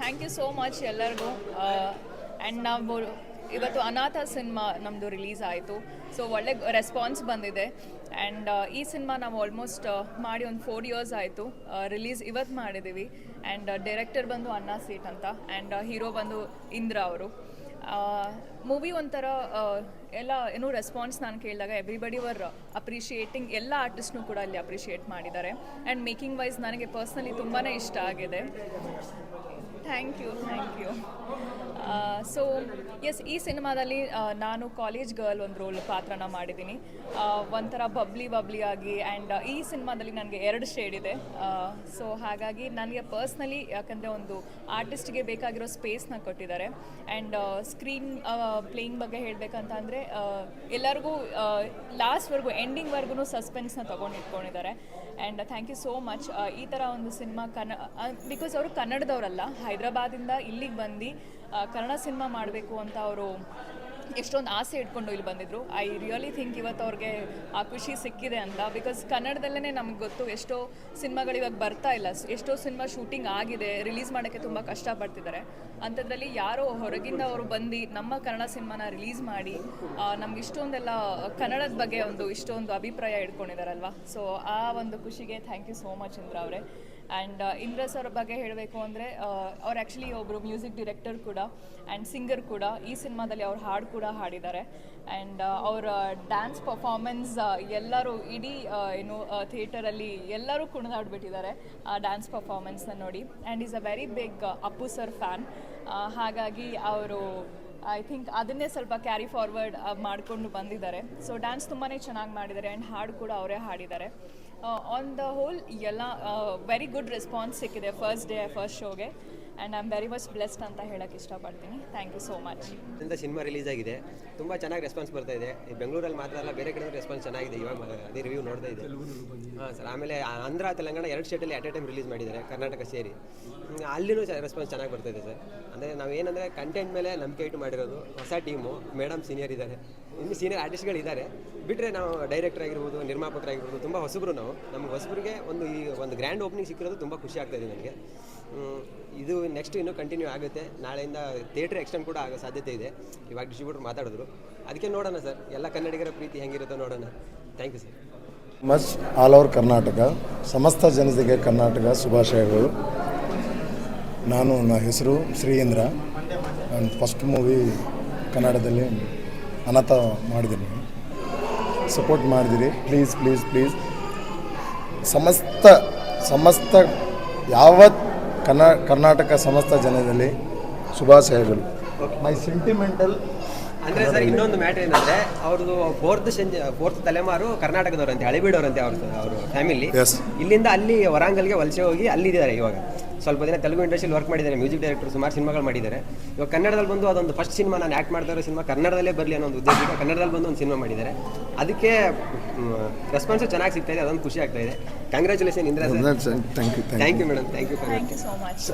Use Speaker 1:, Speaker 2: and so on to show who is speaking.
Speaker 1: Thank you so much ಎಲ್ಲರಿಗೂ. And ನಾವು ಇವತ್ತು ಅನಾಥ ಸಿನಿಮಾ ನಮ್ಮದು ರಿಲೀಸ್ ಆಯಿತು. ಸೊ ಒಳ್ಳೆ ರೆಸ್ಪಾನ್ಸ್ ಬಂದಿದೆ. ಆ್ಯಂಡ್ ಈ ಸಿನಿಮಾ ನಾವು ಆಲ್ಮೋಸ್ಟ್ ಮಾಡಿ ಒಂದು ಫೋರ್ ಇಯರ್ಸ್ ಆಯಿತು. ರಿಲೀಸ್ ಇವತ್ತು ಮಾಡಿದ್ದೀವಿ. ಆ್ಯಂಡ್ ಡೈರೆಕ್ಟರ್ ಬಂದು ಅನ್ನ ಸೀಟ್ ಅಂತ. ಆ್ಯಂಡ್ ಹೀರೋ ಬಂದು ಇಂದ್ರ ಅವರು. ಮೂವಿ ಒಂಥರ ಎಲ್ಲ ಏನೋ ರೆಸ್ಪಾನ್ಸ್ ನಾನು ಕೇಳಿದಾಗ ಎವ್ರಿಬಡಿ ವರ್ ಅಪ್ರಿಷಿಯೇಟಿಂಗ್ ಎಲ್ಲ ಆರ್ಟಿಸ್ಟ್ನು ಕೂಡ ಅಲ್ಲಿ ಅಪ್ರಿಷಿಯೇಟ್ ಮಾಡಿದ್ದಾರೆ. ಆ್ಯಂಡ್ ಮೇಕಿಂಗ್ ವೈಸ್ ನನಗೆ ಪರ್ಸ್ನಲಿ ತುಂಬಾ ಇಷ್ಟ ಆಗಿದೆ. Thank you thank you so yes ಈ ಸಿನಿಮಾದಲ್ಲಿ ನಾನು ಕಾಲೇಜ್ ಗರ್ಲ್ ಒಂದು ರೋಲ್ ಪಾತ್ರನ ಮಾಡಿದ್ದೀನಿ. ಒಂಥರ ಬಬ್ಲಿ ಬಬ್ಲಿ ಆಗಿ ಆ್ಯಂಡ್ ಈ ಸಿನಿಮಾದಲ್ಲಿ ನನಗೆ ಎರಡು ಶೇಡ್ ಇದೆ. ಸೊ ಹಾಗಾಗಿ ನನಗೆ ಪರ್ಸ್ನಲಿ ಯಾಕಂದರೆ ಒಂದು ಆರ್ಟಿಸ್ಟ್ಗೆ ಬೇಕಾಗಿರೋ ಸ್ಪೇಸ್ನ ಕೊಟ್ಟಿದ್ದಾರೆ. ಆ್ಯಂಡ್ ಸ್ಕ್ರೀನ್ ಪ್ಲೇಯಿಂಗ್ ಬಗ್ಗೆ ಹೇಳಬೇಕಂತ ಅಂದರೆ ಎಲ್ಲರಿಗೂ ಲಾಸ್ಟ್ವರೆಗೂ ಎಂಡಿಂಗ್ವರೆಗೂ ಸಸ್ಪೆನ್ಸ್ನ ತೊಗೊಂಡು ಇಟ್ಕೊಂಡಿದ್ದಾರೆ and thank you so much ಈ ಥರ ಒಂದು ಸಿನಿಮಾ ಕನ್ನ ಬಿಕಾಸ್ ಅವರು ಕನ್ನಡದವರಲ್ಲ ಹೈದ್ರಾಬಾದಿಂದ ಇಲ್ಲಿಗೆ ಬಂದು ಕನ್ನಡ ಸಿನಿಮಾ ಮಾಡಬೇಕು ಅಂತ ಅವರು ಎಷ್ಟೊಂದು ಆಸೆ ಇಟ್ಕೊಂಡು ಇಲ್ಲಿ ಬಂದಿದ್ರು. ಐ ರಿಯಲಿ ಥಿಂಕ್ ಇವತ್ತು ಅವ್ರಿಗೆ ಆ ಖುಷಿ ಸಿಕ್ಕಿದೆ ಅಂತ. ಬಿಕಾಸ್ ಕನ್ನಡದಲ್ಲೇ ನಮ್ಗೆ ಗೊತ್ತು ಎಷ್ಟೋ ಸಿನಿಮಾಗಳು ಇವಾಗ ಬರ್ತಾ ಇಲ್ಲ. ಎಷ್ಟೋ ಸಿನಿಮಾ ಶೂಟಿಂಗ್ ಆಗಿದೆ. ರಿಲೀಸ್ ಮಾಡೋಕ್ಕೆ ತುಂಬ ಕಷ್ಟಪಡ್ತಿದ್ದಾರೆ. ಅಂಥದ್ರಲ್ಲಿ ಯಾರೋ ಹೊರಗಿಂದ ಅವರು ಬಂದು ನಮ್ಮ ಕನ್ನಡ ಸಿನಿಮಾನ ರಿಲೀಸ್ ಮಾಡಿ ನಮ್ಗೆ ಇಷ್ಟೊಂದೆಲ್ಲ ಕನ್ನಡದ ಬಗ್ಗೆ ಒಂದು ಇಷ್ಟೊಂದು ಅಭಿಪ್ರಾಯ ಇಟ್ಕೊಂಡಿದ್ದಾರಲ್ವ? ಸೊ ಆ ಒಂದು ಖುಷಿಗೆ thank you so much Indra ಅವರೇ. ಆ್ಯಂಡ್ ಇಂದ್ರಸ್ ಸರ್ ಬಗ್ಗೆ ಹೇಳಬೇಕು ಅಂದರೆ ಅವ್ರು ಆ್ಯಕ್ಚುಲಿ ಒಬ್ಬರು ಮ್ಯೂಸಿಕ್ ಡಿರೆಕ್ಟರ್ ಕೂಡ ಆ್ಯಂಡ್ ಸಿಂಗರ್ ಕೂಡ ಈ ಸಿನಿಮಾದಲ್ಲಿ ಅವ್ರು ಹಾಡು ಕೂಡ ಹಾಡಿದ್ದಾರೆ. ಆ್ಯಂಡ್ ಅವರ ಡ್ಯಾನ್ಸ್ ಪರ್ಫಾರ್ಮೆನ್ಸ್ ಎಲ್ಲರೂ ಇಡೀ ಆ, ಏನು ಥಿಯೇಟರಲ್ಲಿ ಎಲ್ಲರೂ ಕುಣಿದಾಡ್ಬಿಟ್ಟಿದ್ದಾರೆ ಆ ಡ್ಯಾನ್ಸ್ ಪರ್ಫಾರ್ಮೆನ್ಸ್ನ ನೋಡಿ. And is a very big Appu sir fan ಹಾಗಾಗಿ ಅವರು ಐ ಥಿಂಕ್ ಅದನ್ನೇ ಸ್ವಲ್ಪ ಕ್ಯಾರಿ ಫಾರ್ವರ್ಡ್ ಮಾಡಿಕೊಂಡು ಬಂದಿದ್ದಾರೆ. ಸೊ ಡ್ಯಾನ್ಸ್ ತುಂಬಾ ಚೆನ್ನಾಗಿ ಮಾಡಿದ್ದಾರೆ ಆ್ಯಂಡ್ ಹಾಡು ಕೂಡ ಅವರೇ ಹಾಡಿದ್ದಾರೆ. ಆನ್ ದ ಹೋಲ್ ಎಲ್ಲ ವೆರಿ ಗುಡ್ ರೆಸ್ಪಾನ್ಸ್ ಸಿಕ್ಕಿದೆ first day first ಶೋಗೆ and I am very much blessed ಅಂತ ಹೇಳೋಕ್ಕೆ ಇಷ್ಟಪಡ್ತೀನಿ. ಥ್ಯಾಂಕ್ ಯು ಸೋ ಮಚ್
Speaker 2: ಇಂದ ಸಿನಿಮಾ ರಿಲೀಸ್ ಆಗಿದೆ. ತುಂಬ ಚೆನ್ನಾಗಿ ರೆಸ್ಪಾನ್ಸ್ ಬರ್ತಾ ಇದೆ. ಬೆಂಗಳೂರಲ್ಲಿ ಮಾತ್ರ ಅಲ್ಲ, ಬೇರೆ ಕಡೆ ರೆಸ್ಪಾನ್ಸ್ ಚೆನ್ನಾಗಿದೆ. ಇವಾಗ ಅದೇ ರಿವ್ಯೂ ನೋಡ್ತಾ ಇದೆ. ಹಾಂ ಸರ್ ಆಮೇಲೆ ಆಂಧ್ರ, ತೆಲಂಗಾಣ ಎರಡು ಸ್ಟೇಟಲ್ಲಿ ಅಟ್ ಎ ಟೈಮ್ ರಿಲೀಸ್ ಮಾಡಿದ್ದಾರೆ, ಕರ್ನಾಟಕ ಸೇರಿ. ಅಲ್ಲಿನೂ ರೆಸ್ಪಾನ್ಸ್ ಚೆನ್ನಾಗಿ ಬರ್ತಾ ಇದೆ ಸರ್ ಅಂದರೆ ನಾವು ಏನಂದರೆ ಕಂಟೆಂಟ್ ಮೇಲೆ ನಂಬಿಕೆ ಇಟ್ಟು ಮಾಡಿರೋದು ಹೊಸ ಟೀಮು ಮೇಡಮ್ ಸೀನಿಯರ್ ಇದ್ದಾರೆ. ಇನ್ನು ಸೀನಿಯರ್ ಆರ್ಟಿಸ್ಟ್ಗಳಿದ್ದಾರೆ ಬಿಟ್ಟರೆ ನಾವು ಡೈರೆಕ್ಟರ್ ಆಗಿರ್ಬೋದು ನಿರ್ಮಾಪಕರಾಗಿರ್ಬೋದು ತುಂಬ ಹೊಸಬ್ರು ನಾವು. ನಮ್ಮ ಹೊಸಬ್ರಿಗೆ ಒಂದು ಈ ಒಂದು ಗ್ರ್ಯಾಂಡ್ ಓಪನಿಂಗ್ ಸಿಕ್ಕಿರೋದು ತುಂಬ ಖುಷಿ ಆಗ್ತಾಯಿದೆ ನನಗೆ. ಇದು ನೆಕ್ಸ್ಟ್ ಇನ್ನೂ ಕಂಟಿನ್ಯೂ ಆಗುತ್ತೆ. ನಾಳೆಯಿಂದ ಥಿಯೇಟ್ರ್ ಎಕ್ಸ್ಟೆಂಡ್ ಕೂಡ ಆಗೋ ಸಾಧ್ಯತೆ ಇದೆ. ಇವಾಗ ಡಿಸ್ಟ್ರಿಬ್ಯೂಟರ್ ಮಾತಾಡಿದ್ರು. ಅದಕ್ಕೆ ನೋಡೋಣ ಸರ್ ಎಲ್ಲ ಕನ್ನಡಿಗರ ಪ್ರೀತಿ ಹೆಂಗಿರುತ್ತೋ ನೋಡೋಣ. Thank you sir
Speaker 3: much all over Karnataka ಸಮಸ್ತ ಜನತೆಗೆ ಕರ್ನಾಟಕ ಶುಭಾಶಯಗಳು. ನಾನು ನನ್ನ ಹೆಸರು ಶ್ರೀಂದ್ರ ನಾನು ಫಸ್ಟ್ ಮೂವಿ ಕನ್ನಡದಲ್ಲಿ ಅನಾಥ ಮಾಡಿದ್ದೀನಿ. ಸಪೋರ್ಟ್ ಮಾಡಿದಿರಿ. ಪ್ಲೀಸ್ ಪ್ಲೀಸ್ ಪ್ಲೀಸ್ ಸಮಸ್ತ ಸಮಸ್ತ ಯಾವತ್ ಕರ್ನಾಟಕ ಸಮಸ್ತ ಜನದಲ್ಲಿ ಶುಭಾಶಯಗಳು. ಮೈ ಸೆಂಟಿಮೆಂಟಲ್
Speaker 2: ಅಂದ್ರೆ ಸರ್ ಇನ್ನೊಂದು ಮ್ಯಾಟರ್ ಏನಂದರೆ ಅವ್ರದ್ದು ಫೋರ್ತ್ ಸಂಜ ಫೋರ್ತ್ ತಲೆಮಾರು ಕರ್ನಾಟಕದವರಂತೆ ಹಳೆಬೀಡವರಂತೆ ಅವ್ರ ಅವ್ರ ಫ್ಯಾಮಿಲಿ. ಇಲ್ಲಿಂದ ಅಲ್ಲಿ ವರಾಂಗಲ್ಗೆ ವಲಸೆ ಹೋಗಿ ಅಲ್ಲಿದ್ದಾರೆ ಇವಾಗ. ಸ್ವಲ್ಪ ದಿನ ತೆಲುಗು ಇಂಡಸ್ಟ್ರಿಯಲ್ಲಿ ವರ್ಕ್ ಮಾಡಿದ್ದಾರೆ ಮ್ಯೂಸಿಕ್ ಡೈರೆಕ್ಟರ್ ಸುಮಾರು ಸಿನಿಮಾಗಳು ಮಾಡಿದ್ದಾರೆ. ಇವಾಗ ಕನ್ನಡದಲ್ಲಿ ಬಂದು ಅದೊಂದು ಫಸ್ಟ್ ಸಿನಿಮಾ ನಾನು ಆ್ಯಕ್ಟ್ ಮಾಡ್ತಾ ಇರೋ ಸಿನಿಮಾ ಕನ್ನಡದಲ್ಲೇ ಬರಲಿ ಅನ್ನೋ ಒಂದು ಉದ್ದೇಶ ಕನ್ನಡದಲ್ಲಿ ಬಂದು ಒಂದು ಸಿನಿಮಾ ಮಾಡಿದ್ದಾರೆ. ಅದಕ್ಕೆ ರೆಸ್ಪಾನ್ಸು ಚೆನ್ನಾಗಿ ಸಿಗ್ತಾ ಇದೆ ಅದೊಂದು ಖುಷಿ ಆಗ್ತಾ ಇದೆ. Congratulation Indra
Speaker 3: thank you thank you
Speaker 2: thank you madam
Speaker 1: thank you so much